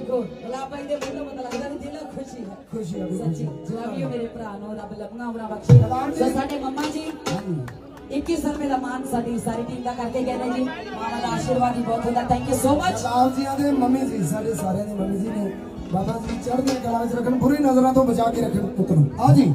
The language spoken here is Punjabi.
ਬਾਬਾ ਜੀ ਦੇ ਮੂੰਹ ਤੋਂ ਪਤਾ ਲੱਗਦਾ ਵੀ ਦਿਲੋਂ ਖੁਸ਼ੀ ਹੈ। ਖੁਸ਼ੀ ਆ ਸੱਚੀ ਲਵ ਮੇਰੇ ਭਰਾ ਨੂੰ ਰੱਬ ਲੰਮਾ ਉਮਰਾਂ ਬਖਸ਼ੇ। ਸੋ ਸਾਡੇ ਮੰਮਾ ਜੀ 21 ਰੁਪਏ ਦਾ ਮਾਨ ਸਾਡੀ ਸਾਰੀ ਟੀਮ ਦਾ ਕਰਕੇ ਗਏ ਨੇ ਜੀ। ਮਾਮਾ ਦਾ ਆਸ਼ੀਰਵਾਦ ਹੀ ਬਹੁਤ ਹੁੰਦਾ। ਥੈਂਕ ਯੂ ਸੋ ਮਚ ਆਪ ਜੀਆਂ ਦੇ ਮੰਮੀ ਜੀ ਸਾਡੇ ਸਾਰਿਆਂ ਦੀ ਮੰਮੀ ਜੀ ਨੇ ਬਾਬਾ ਜੀ ਚੜ੍ਹਦੀ ਕਲਾ ਵਿੱਚ ਰੱਖਣ ਬੁਰੀ ਨਜ਼ਰਾਂ ਤੋਂ ਬਚਾ ਕੇ ਰੱਖਣ ਪੁੱਤ ਨੂੰ। ਆ ਜੀ।